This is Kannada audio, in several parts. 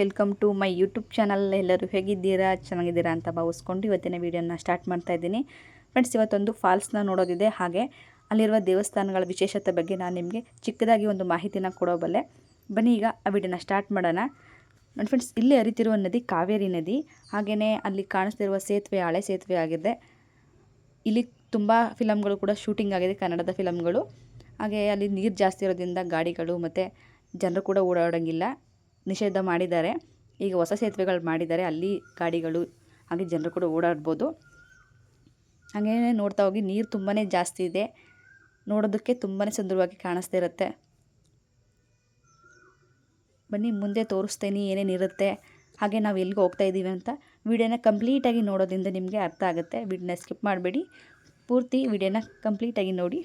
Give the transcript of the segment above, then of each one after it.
Welcome to my YouTube channel. ಎಲ್ಲರೂ ಹೇಗಿದ್ದೀರಾ? ಚೆನ್ನಾಗಿದ್ದೀರಾ ಅಂತ ಭಾವಿಸ್ಕೊಂಡು ಇವತ್ತಿನ ವೀಡಿಯೋನ ಸ್ಟಾರ್ಟ್ ಮಾಡ್ತಾ ಇದ್ದೀನಿ. ಫ್ರೆಂಡ್ಸ್, ಇವತ್ತೊಂದು ಫಾಲ್ಸ್ನ ನೋಡೋದಿದೆ. ಹಾಗೆ ಅಲ್ಲಿರುವ ದೇವಸ್ಥಾನಗಳ ವಿಶೇಷತೆ ಬಗ್ಗೆ ನಾನು ನಿಮಗೆ ಚಿಕ್ಕದಾಗಿ ಒಂದು ಮಾಹಿತಿನ ಕೊಡೋಬಲ್ಲೆ ಬನ್ನಿ, ಈಗ ಆ ವಿಡಿಯೋನ ಸ್ಟಾರ್ಟ್ ಮಾಡೋಣ. ನೋಡಿ ಫ್ರೆಂಡ್ಸ್, ಇಲ್ಲಿ ಹರಿತಿರುವ ನದಿ ಕಾವೇರಿ ನದಿ. ಹಾಗೆಯೇ ಅಲ್ಲಿ ಕಾಣಿಸ್ತಿರುವ ಸೇತುವೆ ಹಳೆ ಸೇತುವೆ ಆಗಿದೆ. ಇಲ್ಲಿ ತುಂಬ ಫಿಲಮ್ಗಳು ಕೂಡ ಶೂಟಿಂಗ್ ಆಗಿದೆ, ಕನ್ನಡದ ಫಿಲಮ್ಗಳು ಹಾಗೆ ಅಲ್ಲಿ ನೀರು ಜಾಸ್ತಿ ಇರೋದ್ರಿಂದ ಗಾಡಿಗಳು ಮತ್ತು ಜನರು ಕೂಡ ಓಡಾಡೋಂಗಿಲ್ಲ. ನಿಷೇಧ ಮಾಡಿದ್ದಾರೆ. ಈಗ ಹೊಸ ಸೇತುವೆಗಳು ಮಾಡಿದ್ದಾರೆ. ಅಲ್ಲಿ ಗಾಡಿಗಳು, ಹಾಗೆ ಜನರು ಕೂಡ ಓಡಾಡ್ಬೋದು. ಹಾಗೇ ನೋಡ್ತಾ ಹೋಗಿ ನೀರು ತುಂಬಾ ಜಾಸ್ತಿ ಇದೆ. ನೋಡೋದಕ್ಕೆ ತುಂಬಾ ಸುಂದರವಾಗಿ ಕಾಣಿಸ್ತಾ ಇರುತ್ತೆ. ಬನ್ನಿ, ಮುಂದೆ ತೋರಿಸ್ತೀನಿ ಏನೇನಿರುತ್ತೆ ಹಾಗೆ ನಾವು ಎಲ್ಲಿಗೆ ಹೋಗ್ತಾ ಇದ್ದೀವಿ ಅಂತ ವಿಡಿಯೋನ ಕಂಪ್ಲೀಟಾಗಿ ನೋಡೋದ್ರಿಂದ ನಿಮಗೆ ಅರ್ಥ ಆಗುತ್ತೆ. ವಿಡಿಯೋನ ಸ್ಕಿಪ್ ಮಾಡಬೇಡಿ. ಪೂರ್ತಿ ವಿಡಿಯೋನ ಕಂಪ್ಲೀಟಾಗಿ ನೋಡಿ.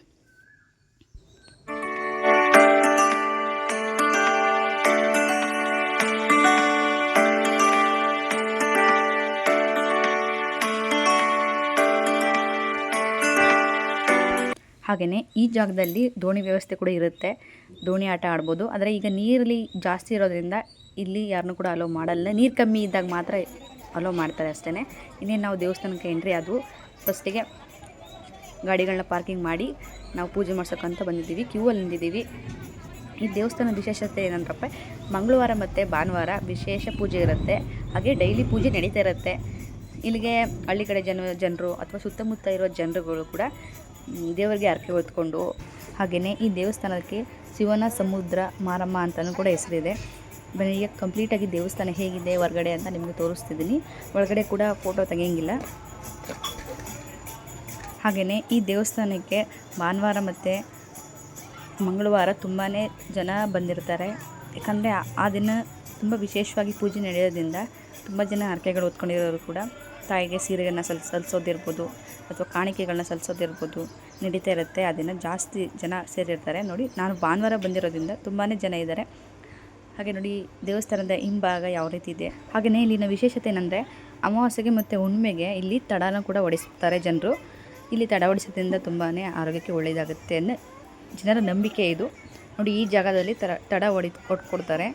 ಹಾಗೆಯೇ ಈ ಜಾಗದಲ್ಲಿ ದೋಣಿ ವ್ಯವಸ್ಥೆ ಕೂಡ ಇರುತ್ತೆ. ದೋಣಿ ಆಟ ಆಡ್ಬೋದು. ಆದರೆ ಈಗ ನೀರಲ್ಲಿ ಜಾಸ್ತಿ ಇರೋದ್ರಿಂದ ಇಲ್ಲಿ ಯಾರನ್ನೂ ಕೂಡ ಅಲೋ ಮಾಡಲ್ಲ. ನೀರು ಕಮ್ಮಿ ಇದ್ದಾಗ ಮಾತ್ರ ಅಲೋ ಮಾಡ್ತಾರೆ ಅಷ್ಟೇ ಇನ್ನೇನು ನಾವು ದೇವಸ್ಥಾನಕ್ಕೆ ಎಂಟ್ರಿ ಅದು ಫಸ್ಟಿಗೆ ಗಾಡಿಗಳನ್ನ ಪಾರ್ಕಿಂಗ್ ಮಾಡಿ ನಾವು ಪೂಜೆ ಮಾಡ್ಸೋಕ್ಕಂತ ಬಂದಿದ್ದೀವಿ. ಕ್ಯೂ ಅಲ್ಲಿ ನಿಂತಿದ್ದೀವಿ. ಈ ದೇವಸ್ಥಾನದ ವಿಶೇಷತೆ ಏನಂದ್ರಪ್ಪ? ಮಂಗಳವಾರ ಮತ್ತು ಭಾನುವಾರ ವಿಶೇಷ ಪೂಜೆ ಇರುತ್ತೆ. ಹಾಗೆ ಡೈಲಿ ಪೂಜೆ ನಡೀತಾ ಇರುತ್ತೆ. ಇಲ್ಲಿಗೆ ಹಳ್ಳಿ ಕಡೆ ಜನ, ಜನರು ಅಥವಾ ಸುತ್ತಮುತ್ತ ಇರೋ ಜನರುಗಳು ಕೂಡ ದೇವರಿಗೆ ಹರಕೆ ಹೊತ್ಕೊಂಡು ಹಾಗೆಯೇ ಈ ದೇವಸ್ಥಾನಕ್ಕೆ ಶಿವನ ಸಮುದ್ರ ಮಾರಮ್ಮ ಅಂತಲೂ ಕೂಡ ಹೆಸರಿದೆ. ಬನ್ನಿ ಈಗ ಕಂಪ್ಲೀಟಾಗಿ ದೇವಸ್ಥಾನ ಹೇಗಿದೆ, ಹೊರಗಡೆ ಅಂತ ನಿಮಗೆ ತೋರಿಸ್ತಿದ್ದೀನಿ. ಒಳಗಡೆ ಕೂಡ ಫೋಟೋ ತೆಗೆಯಂಗಿಲ್ಲ. ಹಾಗೆಯೇ ಈ ದೇವಸ್ಥಾನಕ್ಕೆ ಭಾನುವಾರ ಮತ್ತು ಮಂಗಳವಾರ ತುಂಬಾ ಜನ ಬಂದಿರ್ತಾರೆ. ಯಾಕಂದರೆ ಆ- ದಿನ ತುಂಬ ವಿಶೇಷವಾಗಿ ಪೂಜೆ ನಡೆಯೋದ್ರಿಂದ ತುಂಬ ಜನ ಹರಕೆಗಳು ಹೊತ್ಕೊಂಡಿರೋರು ಕೂಡ. ತಾಯಿಗೆ ಸೀರೆಯನ್ನು ಸಲ್ ಸಲ್ಲಿಸೋದಿರ್ಬೋದು ಅಥವಾ ಕಾಣಿಕೆಗಳನ್ನ ಸಲ್ಲಿಸೋದಿರ್ಬೋದು ನಡೀತಾ ಇರುತ್ತೆ ಅದನ್ನು ದಿನ ಜಾಸ್ತಿ ಜನ ಸೇರಿರ್ತಾರೆ. ನೋಡಿ, ನಾನು ಭಾನುವಾರ ಬಂದಿರೋದ್ರಿಂದ ತುಂಬಾ ಜನ ಇದ್ದಾರೆ. ಹಾಗೆ ನೋಡಿ, ದೇವಸ್ಥಾನದ ಹಿಂಭಾಗ ಯಾವ ರೀತಿ ಇದೆ? ಹಾಗೆಯೇ ಇಲ್ಲಿನ ವಿಶೇಷತೆ ಏನಂದರೆ, ಅಮಾವಾಸ್ಯೆಗೆ ಮತ್ತು ಹುಣ್ಣಿಮೆಗೆ ಇಲ್ಲಿ ತಡನ ಕೂಡ ಹೊಡಿಸ್ತಾರೆ ಜನರು. ಇಲ್ಲಿ ತಡ ಹೊಡಿಸೋದ್ರಿಂದ ತುಂಬಾ ಆರೋಗ್ಯಕ್ಕೆ ಒಳ್ಳೆಯದಾಗುತ್ತೆ ಅನ್ನೋ ಜನರ ನಂಬಿಕೆ ಇದು. ನೋಡಿ, ಈ ಜಾಗದಲ್ಲಿ ತರ, ತಡ ಹೊಡಿ ಕೊಟ್ಕೊಡ್ತಾರೆ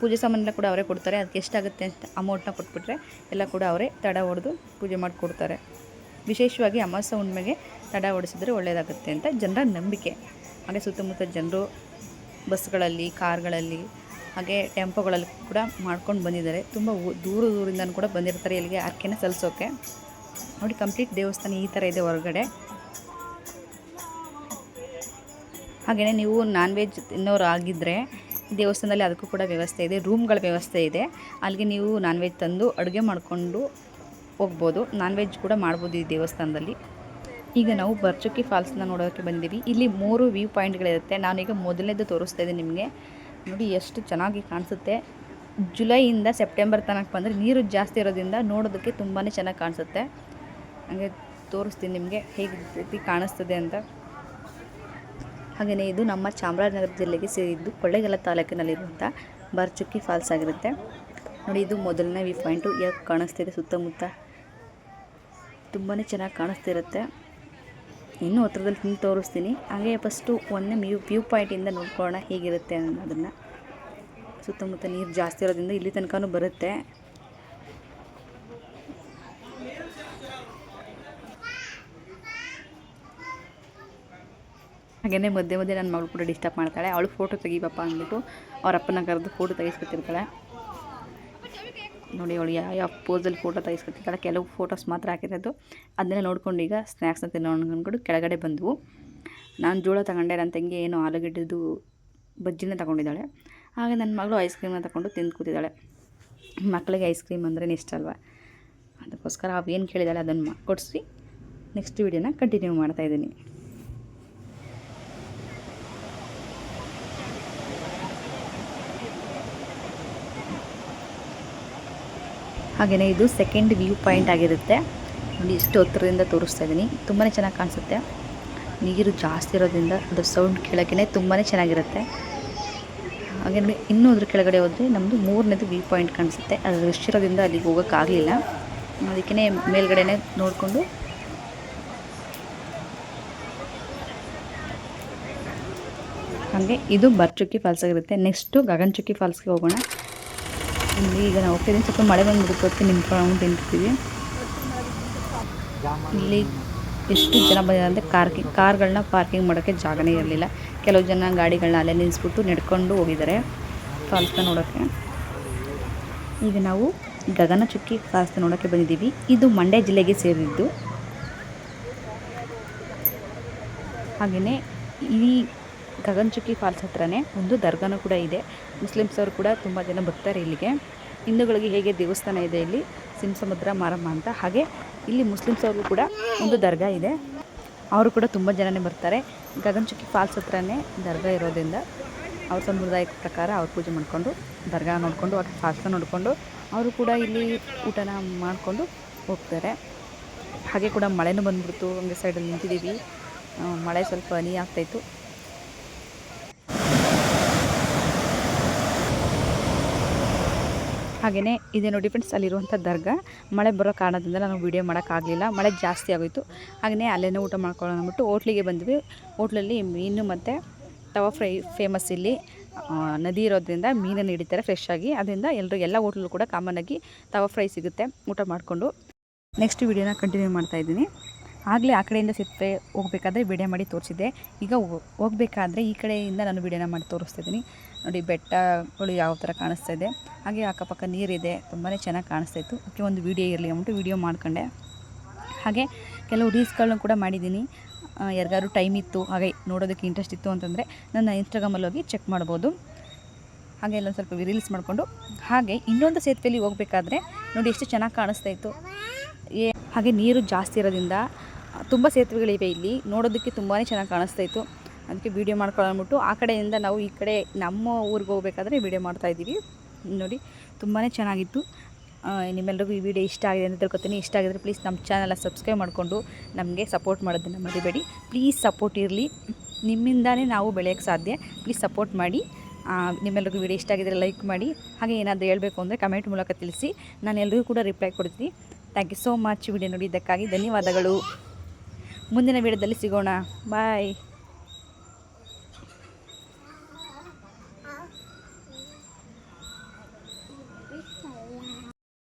ಪೂಜೆ ಸಾಮಾನೆಲ್ಲ ಕೂಡ ಅವರೇ ಕೊಡ್ತಾರೆ. ಅದಕ್ಕೆ ಎಷ್ಟಾಗುತ್ತೆ ಅಂತ ಅಮೌಂಟ್ನ ಕೊಟ್ಬಿಟ್ರೆ ಎಲ್ಲ ಕೂಡ ಅವರೇ ತಡ ಹೊಡೆದು ಪೂಜೆ ಮಾಡಿಕೊಡ್ತಾರೆ. ವಿಶೇಷವಾಗಿ ಅಮಾವಾಸ್ಯೆ ಹುಣ್ಣಿಮೆಗೆ ತಡ ಹೊಡಿಸಿದ್ರೆ ಒಳ್ಳೆಯದಾಗುತ್ತೆ ಅಂತ ಜನರ ನಂಬಿಕೆ. ಹಾಗೆ ಸುತ್ತಮುತ್ತ ಜನರು ಬಸ್ಗಳಲ್ಲಿ, ಕಾರ್ಗಳಲ್ಲಿ, ಹಾಗೆ ಟೆಂಪೋಗಳಲ್ಲಿ ಕೂಡ ಮಾಡ್ಕೊಂಡು ಬಂದಿದ್ದಾರೆ. ತುಂಬ ದೂರ ದೂರಿಂದ ಕೂಡ ಬಂದಿರ್ತಾರೆ ಇಲ್ಲಿಗೆ ಅರ್ಕೆನ ಸಲ್ಲಿಸೋಕ್ಕೆ ನೋಡಿ ಕಂಪ್ಲೀಟ್ ದೇವಸ್ಥಾನ ಈ ಥರ ಇದೆ ಹೊರಗಡೆ. ಹಾಗೆಯೇ ನೀವು ನಾನ್ ವೆಜ್ ತಿನ್ನೋರು ಆಗಿದ್ದರೆ ದೇವಸ್ಥಾನದಲ್ಲಿ ಅದಕ್ಕೂ ಕೂಡ ವ್ಯವಸ್ಥೆ ಇದೆ ರೂಮ್ಗಳ ವ್ಯವಸ್ಥೆ ಇದೆ. ಅಲ್ಲಿಗೆ ನೀವು ನಾನ್ ವೆಜ್ ತಂದು ಅಡುಗೆ ಮಾಡಿಕೊಂಡು ಹೋಗ್ಬೋದು. ನಾನ್ ವೆಜ್ ಕೂಡ ಮಾಡ್ಬೋದು ಈ ದೇವಸ್ಥಾನದಲ್ಲಿ. ಈಗ ನಾವು ಬರ್ಚುಕ್ಕಿ ಫಾಲ್ಸ್ನ ನೋಡೋಕ್ಕೆ ಬಂದಿದ್ದೀವಿ ಇಲ್ಲಿ ಮೂರು ವ್ಯೂ ಪಾಯಿಂಟ್ಗಳಿರುತ್ತೆ ನಾನೀಗ ಮೊದಲನೇದು ತೋರಿಸ್ತಾ ಇದ್ದೀನಿ ನಿಮಗೆ. ನೋಡಿ, ಎಷ್ಟು ಚೆನ್ನಾಗಿ ಕಾಣಿಸುತ್ತೆ. ಜುಲೈಯಿಂದ ಸೆಪ್ಟೆಂಬರ್ ತನಕ ಬಂದರೆ ನೀರು ಜಾಸ್ತಿ ಇರೋದ್ರಿಂದ ನೋಡೋದಕ್ಕೆ ತುಂಬಾ ಚೆನ್ನಾಗಿ ಕಾಣಿಸುತ್ತೆ. ಹಾಗೆ ತೋರಿಸ್ತೀನಿ ನಿಮಗೆ ಹೇಗೆ ರೀತಿ ಕಾಣಿಸ್ತದೆ ಅಂತ. ಹಾಗೆಯೇ ಇದು ನಮ್ಮ ಚಾಮರಾಜನಗರ ಜಿಲ್ಲೆಗೆ ಸೇರಿದ್ದು ಕೊಳ್ಳೇಗಾಲ ತಾಲೂಕಿನಲ್ಲಿರುವಂಥ ಬರ್ಚುಕ್ಕಿ ಫಾಲ್ಸ್ ಆಗಿರುತ್ತೆ. ನೋಡಿ, ಇದು ಮೊದಲನೇ ವ್ಯೂ ಪಾಯಿಂಟು. ಯಾಕೆ ಕಾಣಿಸ್ತಿದೆ ಸುತ್ತಮುತ್ತ? ತುಂಬಾ ಚೆನ್ನಾಗಿ ಕಾಣಿಸ್ತಿರುತ್ತೆ. ಇನ್ನೂ ಹತ್ರದಲ್ಲಿ ತಿಂದು ತೋರಿಸ್ತೀನಿ. ಹಾಗೆ ಫಸ್ಟು ಒಂದನೇ ವ್ಯೂ ವ್ಯೂ ಪಾಯಿಂಟಿಂದ ನೋಡ್ಕೊಳ್ಳೋಣ ಹೇಗಿರುತ್ತೆ ಅನ್ನೋದನ್ನು. ಸುತ್ತಮುತ್ತ ನೀರು ಜಾಸ್ತಿ ಇರೋದ್ರಿಂದ ಇಲ್ಲಿ ತನಕನೂ ಬರುತ್ತೆ. ಹಾಗೆಯೇ ಮಧ್ಯೆ ಮಧ್ಯೆ ನನ್ನ ಮಗಳು ಕೂಡ ಡಿಸ್ಟರ್ಬ್ ಮಾಡ್ತಾಳೆ. ಅವಳು ಫೋಟೋ ತೆಗಿಬಪ್ಪ ಅಂದ್ಬಿಟ್ಟು ಅವ್ರ ಅಪ್ಪನ ಕರೆದು ಫೋಟೋ ತೆಗಿಸ್ಕೊತಿರ್ತಾಳೆ ನೋಡಿ ಅವಳು ಯಾವ ಯಾವ ಪೋಸಲ್ಲಿ ಫೋಟೋ ತೆಗಿಸ್ಕೊತಿರ್ತಾಳೆ ಕೆಲವು ಫೋಟೋಸ್ ಮಾತ್ರ ಹಾಕಿರೋದು. ಅದನ್ನೇ ನೋಡ್ಕೊಂಡು ಈಗ ಸ್ನ್ಯಾಕ್ಸ್ನ ತಿನ್ನೋಣ ಅಂದ್ಕೊಂಡು ಕೆಳಗಡೆ ಬಂದವು. ನಾನು ಜೋಳ ತಗೊಂಡೆ, ನನ್ನ ತಂಗಿ ಏನು ಆಲೂಗಡ್ಡೆದು ಬಜ್ಜಿನ ತಗೊಂಡಿದ್ದಾಳೆ. ಹಾಗೆ ನನ್ನ ಮಗಳು ಐಸ್ ಕ್ರೀಮ್ನ ತಗೊಂಡು ತಿಂದು ಕೂತಿದ್ದಾಳೆ. ಮಕ್ಕಳಿಗೆ ಐಸ್ ಕ್ರೀಮ್ ಅಂದ್ರೆ ಇಷ್ಟ ಅಲ್ವಾ? ಅದಕ್ಕೋಸ್ಕರ ಅವೇನು ಕೇಳಿದಾಳೆ ಅದನ್ನು ಕೊಡಿಸಿ. ನೆಕ್ಸ್ಟ್ ವೀಡಿಯೋನ ಕಂಟಿನ್ಯೂ ಮಾಡ್ತಾಯಿದ್ದೀನಿ ಹಾಗೆಯೇ ಇದು ಸೆಕೆಂಡ್ ವ್ಯೂ ಪಾಯಿಂಟ್ ಆಗಿರುತ್ತೆ. ನೋಡಿ, ಇಷ್ಟು ಹತ್ತಿರದಿಂದ ತೋರಿಸ್ತಾ ಇದ್ದೀನಿ ತುಂಬಾ ಚೆನ್ನಾಗಿ ಕಾಣಿಸುತ್ತೆ. ನೀರು ಜಾಸ್ತಿ ಇರೋದ್ರಿಂದ ಅದು ಸೌಂಡ್ ಕೇಳೋಕ್ಕೇ ತುಂಬಾ ಚೆನ್ನಾಗಿರುತ್ತೆ. ಹಾಗೆ ನೋಡಿ, ಇನ್ನೂ ಅದ್ರ ಕೆಳಗಡೆ ಹೋದರೆ ನಮ್ಮದು ಮೂರನೇದು ವ್ಯೂ ಪಾಯಿಂಟ್ ಕಾಣಿಸುತ್ತೆ. ಅದು ರಶ್ ಇರೋದ್ರಿಂದ ಅಲ್ಲಿಗೆ ಹೋಗೋಕ್ಕಾಗಲಿಲ್ಲ ಅದಕ್ಕೇ ಮೇಲ್ಗಡೆನೇ ನೋಡಿಕೊಂಡು. ಹಾಗೆ ಇದು ಬರ್ಚುಕ್ಕಿ ಫಾಲ್ಸ್ ಆಗಿರುತ್ತೆ. ನೆಕ್ಸ್ಟು ಗಗನಚುಕ್ಕಿ ಫಾಲ್ಸ್ಗೆ ಹೋಗೋಣ. ಇಲ್ಲಿ ಈಗ ನಾವು ಹೋಗ್ತಿದ್ದೀನಿ ಸ್ವಲ್ಪ ಮಳೆ ಬಂದ್ಬಿಡುತ್ತೆ ಅದಕ್ಕೆ ನಿಂತ್ಕೊಂಡು ತಿಂತೀವಿ ಇಲ್ಲಿ ಎಷ್ಟು ಜನ ಬಂದಿದ್ದಾರೆ ಅಂದರೆ ಕಾರ್ಕಿ ಕಾರ್ಗಳನ್ನ ಪಾರ್ಕಿಂಗ್ ಮಾಡೋಕ್ಕೆ ಜಾಗನೇ ಇರಲಿಲ್ಲ. ಕೆಲವು ಜನ ಗಾಡಿಗಳನ್ನ ಅಲ್ಲೇ ನಿಲ್ಲಿಸ್ಬಿಟ್ಟು ನಡ್ಕೊಂಡು ಹೋಗಿದ್ದಾರೆ. ಫಾಲ್ಸ್ನ ನೋಡೋಕ್ಕೆ ಈಗ ನಾವು ಗಗನಚುಕ್ಕಿ ಫಾಲ್ಸ್ನ ನೋಡೋಕ್ಕೆ ಬಂದಿದ್ದೀವಿ. ಇದು ಮಂಡ್ಯ ಜಿಲ್ಲೆಗೆ ಸೇರಿದ್ದು. ಹಾಗೆಯೇ ಈ ಗಗನಚುಕ್ಕಿ ಫಾಲ್ಸ್ ಹತ್ರನೇ ಒಂದು ದರ್ಗಾನೂ ಕೂಡ ಇದೆ. ಮುಸ್ಲಿಮ್ಸ್ ಅವರು ಕೂಡ ತುಂಬ ಜನ ಬರ್ತಾರೆ ಇಲ್ಲಿಗೆ. ಹಿಂದೂಗಳಿಗೆ ಹೇಗೆ ದೇವಸ್ಥಾನ ಇದೆ ಇಲ್ಲಿ? ಸಿಂಸಮುದ್ರ ಮಾರಮ್ಮ ಅಂತ. ಹಾಗೆ ಇಲ್ಲಿ ಮುಸ್ಲಿಮ್ಸ್ ಅವರು ಕೂಡ ಒಂದು ದರ್ಗಾ ಇದೆ. ಅವರು ಕೂಡ ತುಂಬ ಜನನೇ ಬರ್ತಾರೆ. ಗಗನಚುಕ್ಕಿ ಫಾಲ್ಸ್ ಹತ್ರನೇ ದರ್ಗಾ ಇರೋದ್ರಿಂದ ಅವ್ರ ಸಂಪ್ರದಾಯದ ಪ್ರಕಾರ ಅವ್ರು ಪೂಜೆ ಮಾಡಿಕೊಂಡು, ದರ್ಗಾ ನೋಡಿಕೊಂಡು, ಅವ್ರ ಫಾಲ್ಸ್ನ ನೋಡಿಕೊಂಡು ಅವರು ಕೂಡ ಇಲ್ಲಿ ಊಟನ ಮಾಡಿಕೊಂಡು ಹೋಗ್ತಾರೆ. ಹಾಗೆ ಕೂಡ ಮಳೆನೂ ಬಂದ್ಬಿಡ್ತು. ಹಂಗೆ ಸೈಡಲ್ಲಿ ನಿಂತಿದ್ದೀವಿ. ಮಳೆ ಸ್ವಲ್ಪ ಹನಿ ಆಗ್ತಾಯಿತ್ತು ಹಾಗೆಯೇ ನೋಡಿ ಫ್ರೆಂಡ್ಸ್ ಅಲ್ಲಿರುವಂಥ ದರ್ಗಾ. ಮಳೆ ಬರೋ ಕಾರಣದಿಂದ ನಾನು ವೀಡಿಯೋ ಮಾಡೋಕ್ಕಾಗಲಿಲ್ಲ. ಮಳೆ ಜಾಸ್ತಿ ಆಗೋಯಿತು. ಹಾಗೆಯೇ ಅಲ್ಲೇ ಊಟ ಮಾಡ್ಕೊಳ್ಳೋಣ ಅಂದ್ಬಿಟ್ಟು ಹೋಟ್ಲಿಗೆ ಬಂದ್ವಿ. ಹೋಟ್ಲಲ್ಲಿ ಮೀನು ಮತ್ತು ತವಾ ಫ್ರೈ ಫೇಮಸ್ ಇಲ್ಲಿ. ನದಿ ಇರೋದ್ರಿಂದ ಮೀನನ್ನು ಹಿಡಿತಾರೆ ಫ್ರೆಶ್ ಆಗಿ. ಅದರಿಂದ ಎಲ್ಲರೂ ಎಲ್ಲ ಹೋಟ್ಲಲ್ಲೂ ಕೂಡ ಕಾಮನ್ನಾಗಿ ತವಾ ಫ್ರೈ ಸಿಗುತ್ತೆ. ಊಟ ಮಾಡಿಕೊಂಡು. ನೆಕ್ಸ್ಟ್ ವೀಡಿಯೋನ ಕಂಟಿನ್ಯೂ ಮಾಡ್ತಾ ಇದ್ದೀನಿ. ಆಗಲೇ ಆ ಕಡೆಯಿಂದ ಸಿಪ್ಪೆ ಹೋಗಬೇಕಾದ್ರೆ ವಿಡಿಯೋ ಮಾಡಿ ತೋರಿಸಿದ್ದೆ. ಈಗ ಹೋಗ್ಬೇಕಾದ್ರೆ ಈ ಕಡೆಯಿಂದ ನಾನು ವಿಡಿಯೋನ ಮಾಡಿ ತೋರಿಸ್ತಿದ್ದೀನಿ ನೋಡಿ ಬೆಟ್ಟಗಳು ಯಾವ ಥರ ಕಾಣಿಸ್ತಾ ಇದೆ. ಹಾಗೆ ಅಕ್ಕಪಕ್ಕ ನೀರಿದೆ ತುಂಬಾ ಚೆನ್ನಾಗಿ ಕಾಣಿಸ್ತಾ ಇತ್ತು. ಅದಕ್ಕೆ ಒಂದು ವೀಡಿಯೋ ಇರಲಿ ಅಂದ್ಬಿಟ್ಟು ವೀಡಿಯೋ ಮಾಡ್ಕೊಂಡೆ. ಹಾಗೆ ಕೆಲವು ರೀಲ್ಸ್ಗಳನ್ನ ಕೂಡ ಮಾಡಿದ್ದೀನಿ. ಯಾರಿಗಾದ್ರು ಟೈಮ್ ಇತ್ತು, ಹಾಗೆ ನೋಡೋದಕ್ಕೆ ಇಂಟ್ರೆಸ್ಟ್ ಇತ್ತು ಅಂತಂದರೆ ನನ್ನ ಇನ್ಸ್ಟಾಗ್ರಾಮಲ್ಲಿ ಹೋಗಿ ಚೆಕ್ ಮಾಡ್ಬೋದು. ಹಾಗೆ ಎಲ್ಲೊಂದು ಸ್ವಲ್ಪ ರೀಲ್ಸ್ ಮಾಡಿಕೊಂಡು. ಹಾಗೆ ಇನ್ನೊಂದು ಸೇತುವೆಯಲ್ಲಿ ಹೋಗಬೇಕಾದ್ರೆ ನೋಡಿ ಎಷ್ಟು ಚೆನ್ನಾಗಿ ಕಾಣಿಸ್ತಾ ಇತ್ತು. ಹಾಗೆ ನೀರು ಜಾಸ್ತಿ ಇರೋದ್ರಿಂದ ತುಂಬ ಸೇತುವೆಗಳಿವೆ ಇಲ್ಲಿ. ನೋಡೋದಕ್ಕೆ ತುಂಬಾ ಚೆನ್ನಾಗಿ ಕಾಣಿಸ್ತಾ ಇತ್ತು. ಅದಕ್ಕೆ ವೀಡಿಯೋ ಮಾಡ್ಕೊಳ್ಬಿಟ್ಟು ಆ ಕಡೆಯಿಂದ ನಾವು ಈ ಕಡೆ ನಮ್ಮ ಊರಿಗೆ ಹೋಗ್ಬೇಕಾದ್ರೆ ವೀಡಿಯೋ ಮಾಡ್ತಾಯಿದ್ದೀವಿ ನೋಡಿ ತುಂಬಾ ಚೆನ್ನಾಗಿತ್ತು. ನಿಮ್ಮೆಲ್ಲರಿಗೂ ಈ ವಿಡಿಯೋ ಇಷ್ಟ ಆಗಿದೆ ಅಂತ ತಿಳ್ಕೊತೀನಿ. ಇಷ್ಟ ಆಗಿದ್ರೆ ಪ್ಲೀಸ್ ನಮ್ಮ ಚಾನಲ್ನ ಸಬ್ಸ್ಕ್ರೈಬ್ ಮಾಡಿಕೊಂಡು ನಮಗೆ ಸಪೋರ್ಟ್ ಮಾಡೋದನ್ನು ಮರಿಬೇಡಿ. ಪ್ಲೀಸ್ ಸಪೋರ್ಟ್ ಇರಲಿ. ನಿಮ್ಮಿಂದಾನೇ ನಾವು ಬೆಳೆಯೋಕ್ಕೆ ಸಾಧ್ಯ. ಪ್ಲೀಸ್ ಸಪೋರ್ಟ್ ಮಾಡಿ. ನಿಮ್ಮೆಲ್ಲರಿಗೂ ವಿಡಿಯೋ ಇಷ್ಟ ಆಗಿದ್ರೆ ಲೈಕ್ ಮಾಡಿ. ಹಾಗೆ ಏನಾದರೂ ಹೇಳಬೇಕು ಅಂದರೆ ಕಮೆಂಟ್ ಮೂಲಕ ತಿಳಿಸಿ. ನಾನು ಎಲ್ಲರಿಗೂ ಕೂಡ ರಿಪ್ಲೈ ಕೊಡ್ತೀನಿ. Thank you so much video ನೋಡಿದ್ದಕ್ಕಾಗಿ ಧನ್ಯವಾದಗಳು. ಮುಂದಿನ ವಿಡಿಯೋದಲ್ಲಿ ಸಿಗೋಣ. ಬಾಯ್